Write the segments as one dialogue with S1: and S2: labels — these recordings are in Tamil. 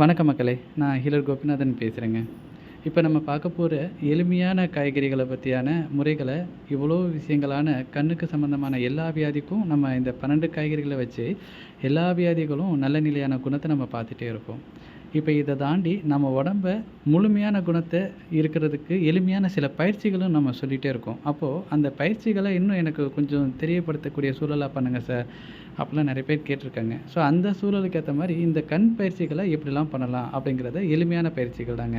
S1: வணக்கம் மக்களே நான் ஹீலர் கோபிநாதன் பேசுகிறேங்க இப்போ நம்ம பார்க்க போகிற எளிமையான காய்கறிகளை பற்றியான முறைகளை இவ்வளோ விஷயங்களான கண்ணுக்கு சம்மந்தமான எல்லா வியாதிக்கும் நம்ம இந்த பன்னெண்டு காய்கறிகளை வச்சு எல்லா வியாதிகளும் நல்ல நிலையான குணத்தை நம்ம பார்த்துட்டே இருப்போம். இப்போ இதை தாண்டி நம்ம உடம்ப முழுமையான குணத்தை இருக்கிறதுக்கு எளிமையான சில பயிற்சிகளும் நம்ம சொல்லிகிட்டே இருக்கோம். அப்போது அந்த பயிற்சிகளை இன்னும் எனக்கு கொஞ்சம் தெரியப்படுத்தக்கூடிய சூழலாக பண்ணுங்கள் சார். அப்படிலாம் நிறைய பேர் கேட்டிருக்காங்க. ஸோ அந்த சூழலுக்கு ஏற்ற மாதிரி இந்த கண் பயிற்சிகளை எப்படிலாம் பண்ணலாம் அப்படிங்கிறத எளிமையான பயிற்சிகள் தாங்க.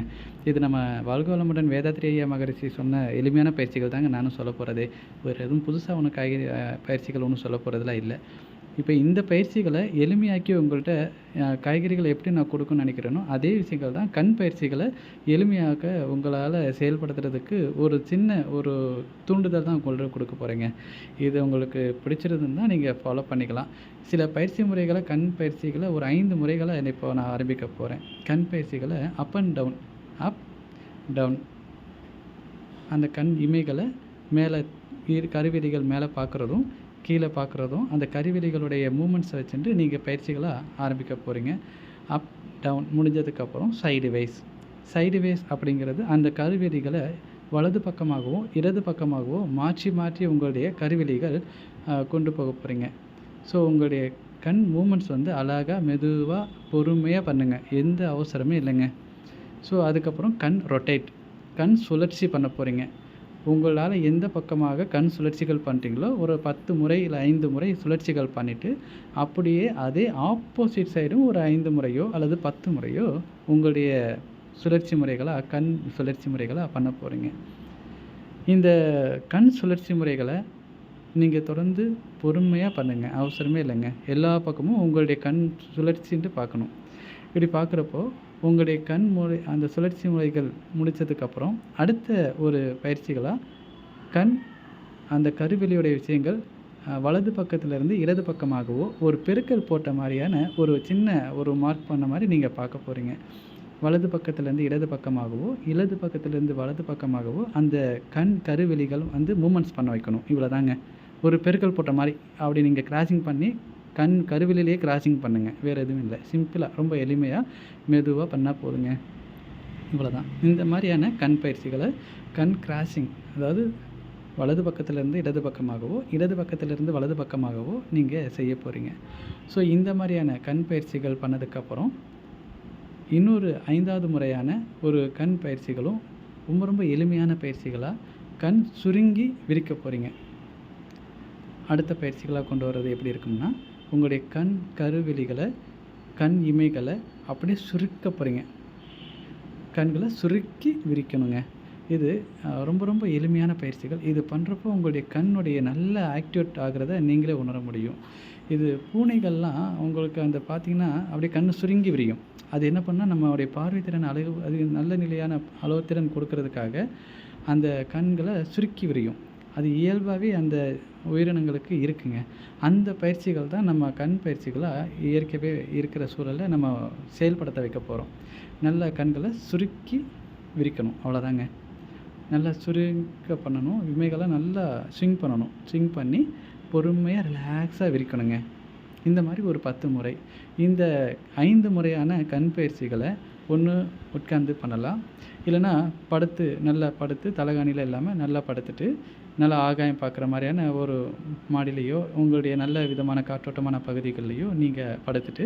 S1: இது நம்ம வாழ்க வளமுடன் வேதாத்ரி ஐயா மகரிஷி சொன்ன எளிமையான பயிற்சிகள் தாங்க நானும் சொல்ல போகிறது ஒரு எதுவும் புதுசாக ஒன்றும் காய்கறி பயிற்சிகள் ஒன்றும் சொல்ல போகிறதுலாம் இல்லை. இப்போ இந்த பயிற்சிகளை எளிமையாக்கி உங்கள்கிட்ட காய்கறிகளை எப்படி நான் கொடுக்கணும்னு நினைக்கிறேனோ அதே விஷயங்கள் தான் கண் பயிற்சிகளை எளிமையாக்க உங்களால் செயல்படுத்துறதுக்கு ஒரு சின்ன ஒரு தூண்டுதல் தான் உங்கள்கிட்ட கொடுக்க போகிறீங்க இது உங்களுக்கு பிடிச்சிருந்துன்னா நீங்கள் ஃபாலோ பண்ணிக்கலாம். சில பயிற்சி முறைகளை கண் பயிற்சிகளை ஒரு ஐந்து முறைகளை இப்போ நான் ஆரம்பிக்க போகிறேன் கண் பயிற்சிகளை up and down up down அந்த கண் இமைகளை மேலே இரு மேலே பார்க்குறதும் கீழே பார்க்குறதும் அந்த கருவிழிகளுடைய மூமெண்ட்ஸை வச்சுட்டு நீங்கள் பயிற்சிகளை ஆரம்பிக்க போகிறீங்க அப் டவுன் முடிஞ்சதுக்கப்புறம் சைடு வைஸ் சைடு வைஸ் அப்படிங்கிறது அந்த கருவிழிகளை வலது பக்கமாகவோ இடது பக்கமாகவோ மாற்றி மாற்றி உங்களுடைய கருவெளிகள் கொண்டு போக போகிறீங்க ஸோ உங்களுடைய கண் மூமெண்ட்ஸ் வந்து அழகாக மெதுவாக பொறுமையாக பண்ணுங்கள் எந்த அவசரமே இல்லைங்க. ஸோ அதுக்கப்புறம் கண் ரொட்டேட் கண் சுழற்சி பண்ண போகிறீங்க உங்களால் எந்த பக்கமாக கண் சுழற்சிகள் பண்ணுறீங்களோ ஒரு பத்து முறை இல்லை ஐந்து முறை சுழற்சிகள் பண்ணிவிட்டு அப்படியே அதே ஆப்போசிட் சைடும் ஒரு ஐந்து முறையோ அல்லது பத்து முறையோ உங்களுடைய சுழற்சி முறைகளாக கண் சுழற்சி முறைகளாக பண்ண போகிறீங்க இந்த கண் சுழற்சி முறைகளை நீங்கள் தொடர்ந்து பொறுமையாக பண்ணுங்கள் அவசரமே இல்லைங்க. எல்லா பக்கமும் உங்களுடைய கண் சுழற்சின்ட்டு பார்க்கணும். இப்படி பார்க்குறப்போ உங்களுடைய கண் முறை அந்த சுழற்சி முறைகள் முடித்ததுக்கப்புறம் அடுத்த ஒரு பயிற்சிகளாக கண் அந்த கருவெளியுடைய விஷயங்கள் வலது பக்கத்திலிருந்து இடது பக்கமாகவோ ஒரு பெருக்கல் போட்ட மாதிரியான ஒரு சின்ன ஒரு மார்க் பண்ண மாதிரி நீங்கள் பார்க்க போகிறீங்க வலது பக்கத்துலேருந்து இடது பக்கமாகவோ இடது பக்கத்துலேருந்து வலது பக்கமாகவோ அந்த கண் கருவெளிகள் வந்து மூமெண்ட்ஸ் பண்ண வைக்கணும். இவ்வளோ தாங்க ஒரு பெருக்கல் போட்ட மாதிரி அப்படி நீங்கள் கிராசிங் பண்ணி கண் கருவிலேயே கிராசிங் பண்ணுங்கள் வேறு எதுவும் இல்லை. சிம்பிளாக ரொம்ப எளிமையாக மெதுவாக பண்ணால் போதுங்க. இவ்வளோதான் இந்த மாதிரியான கண் பயிற்சிகளை கண் கிராசிங் அதாவது வலது பக்கத்திலேருந்து இடது பக்கமாகவோ இடது பக்கத்திலிருந்து வலது பக்கமாகவோ நீங்கள் செய்ய போகிறீங்க ஸோ இந்த மாதிரியான கண் பயிற்சிகள் பண்ணதுக்கப்புறம் இன்னொரு ஐந்தாவது முறையான ஒரு கண் பயிற்சிகளும் ரொம்ப ரொம்ப எளிமையான பயிற்சிகளாக கண் சுருங்கி விரிக்க போகிறீங்க அடுத்த பயிற்சிகளாக கொண்டு வர்றது எப்படி இருக்கும்னா உங்களுடைய கண் கருவெளிகளை கண் இமைகளை அப்படியே சுருக்க போகிறீங்க கண்களை சுருக்கி விரிக்கணுங்க. இது ரொம்ப ரொம்ப எளிமையான பயிற்சிகள். இது பண்ணுறப்போ உங்களுடைய கண்ணுடைய நல்ல ஆக்டிவேட் ஆகிறத நீங்களே உணர முடியும். இது பூனைகள்லாம் உங்களுக்கு அந்த பார்த்தீங்கன்னா அப்படியே கண் சுருங்கி விரியும். அது என்ன பண்ணால் நம்மளுடைய பார்வைத்திறன் அளவு அது நல்ல நிலையான அளவுத்திறன் கொடுக்கறதுக்காக அந்த கண்களை சுருக்கி விரியும். அது இயல்பாகவே அந்த உயிரினங்களுக்கு இருக்குங்க. அந்த பயிற்சிகள் தான் நம்ம கண் பயிற்சிகளாக இயற்கையாகவே இருக்கிற சூழலை நம்ம செயல்படுத்த வைக்க போகிறோம் நல்ல கண்களை சுருக்கி விரிக்கணும் அவ்வளோதாங்க. நல்லா சுருக்க பண்ணணும் இமைகளை நல்லா ஸ்விங் பண்ணணும். ஸ்விங் பண்ணி பொறுமையாக ரிலாக்ஸாக விரிக்கணுங்க. இந்த மாதிரி ஒரு பத்து முறை. இந்த ஐந்து முறையான கண் பயிற்சிகளை ஒன்று உட்கார்ந்து பண்ணலாம். இல்லைன்னா படுத்து நல்லா படுத்து தலைகாணியில் இல்லாமல் நல்லா படுத்துட்டு நல்லா ஆகாயம் பார்க்குற மாதிரியான ஒரு மாடிலேயோ உங்களுடைய நல்ல விதமான காற்றோட்டமான பகுதிகள்லையோ நீங்கள் படுத்துட்டு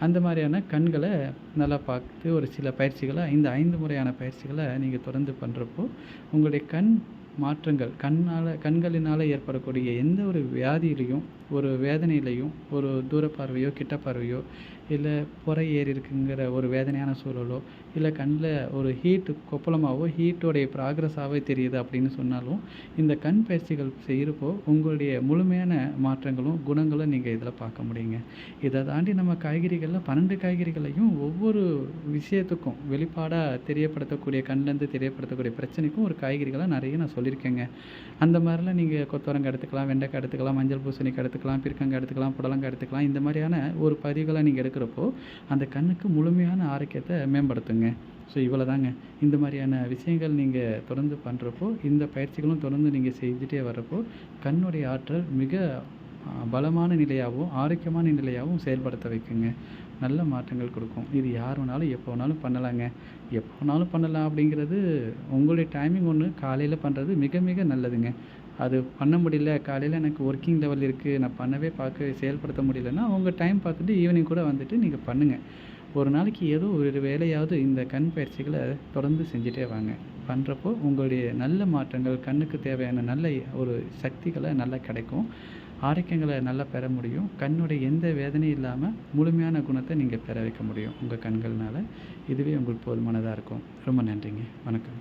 S1: அந்த மாதிரியான கண்களை நல்லா பார்த்து ஒரு சில பயிற்சிகளை இந்த ஐந்து முறையான பயிற்சிகளை நீங்கள் தொடர்ந்து பண்ணுறப்போ உங்களுடைய கண் மாற்றங்கள் கண்ணால் கண்களினால் ஏற்படக்கூடிய எந்த ஒரு வியாதியிலையும் ஒரு வேதனையிலையும் ஒரு தூர பார்வையோ கிட்ட பார்வையோ இல்லை புறை ஏறி இருக்குங்கிற ஒரு வேதனையான சூழலோ இல்லை கண்ணில் ஒரு ஹீட்டு கொப்பளமாகவோ ஹீட்டோடைய ப்ராக்ரஸாகவே தெரியுது அப்படின்னு சொன்னாலும் இந்த கண் பயிற்சிகள் செய்கிறப்போ உங்களுடைய முழுமையான மாற்றங்களும் குணங்களும் நீங்கள் இதில் பார்க்க முடியுங்க. இதை தாண்டி நம்ம காய்கறிகளில் பன்னெண்டு காய்கறிகளையும் ஒவ்வொரு விஷயத்துக்கும் வெளிப்பாடாக தெரியப்படுத்தக்கூடிய கண்லேருந்து தெரியப்படுத்தக்கூடிய பிரச்சனைக்கும் ஒரு காய்கறிகளாக நிறைய நான் சொல்லியிருக்கேங்க. அந்த மாதிரிலாம் நீங்கள் கொத்தவரங்காய் எடுத்துக்கலாம் வெண்டைக்காய் எடுத்துக்கலாம் மஞ்சள் பூசணிக்காய் எடுத்துக்கலாம் பிற்கங்காய் எடுத்துக்கலாம் புடலங்காய் எடுத்துக்கலாம் இந்த மாதிரியான ஒரு பதிவுகளை நீங்கள் பார்க்குறப்போ அந்த கண்ணுக்கு முழுமையான ஆரோக்கியத்தை மேம்படுத்துங்க. ஸோ இவ்வளோ தாங்க இந்த மாதிரியான விஷயங்கள் நீங்கள் தொடர்ந்து பண்ணுறப்போ இந்த பயிற்சிகளும் தொடர்ந்து நீங்கள் செஞ்சுட்டே வர்றப்போ கண்ணுடைய ஆற்றல் மிக பலமான நிலையாகவும் ஆரோக்கியமான நிலையாகவும் செயல்படுத்த வைக்குங்க. நல்ல மாற்றங்கள் கொடுக்கும். இது யார் வேணாலும் எப்போ வேணாலும் பண்ணலாங்க. எப்போ வேணாலும் பண்ணலாம் அப்படிங்கிறது உங்களுடைய டைமிங் ஒன்று காலையில் பண்ணுறது மிக மிக நல்லதுங்க. அது பண்ண முடியல. காலையில் எனக்கு ஒர்க்கிங் லெவல் இருக்குது நான் பண்ணவே பார்க்க செயல்படுத்த முடியலன்னா உங்கள் டைம் பார்த்துட்டு ஈவினிங் கூட வந்துட்டு நீங்கள் பண்ணுங்கள் ஒரு நாளைக்கு ஏதோ ஒரு வேலையாவது இந்த கண் பயிற்சிகளை தொடர்ந்து செஞ்சுட்டே வாங்க. பண்ணுறப்போ உங்களுடைய நல்ல மாற்றங்கள் கண்ணுக்கு தேவையான நல்ல ஒரு சக்திகளை நல்லா கிடைக்கும். ஆரோக்கியங்களை நல்லா பெற முடியும். கண்ணுடைய எந்த வேதனையும் இல்லாமல் முழுமையான குணத்தை நீங்கள் பெற வைக்க முடியும். உங்கள் கண்கள்னால் இதுவே உங்களுக்கு போதுமானதாக இருக்கும். ரொம்ப நன்றிங்க. வணக்கம்.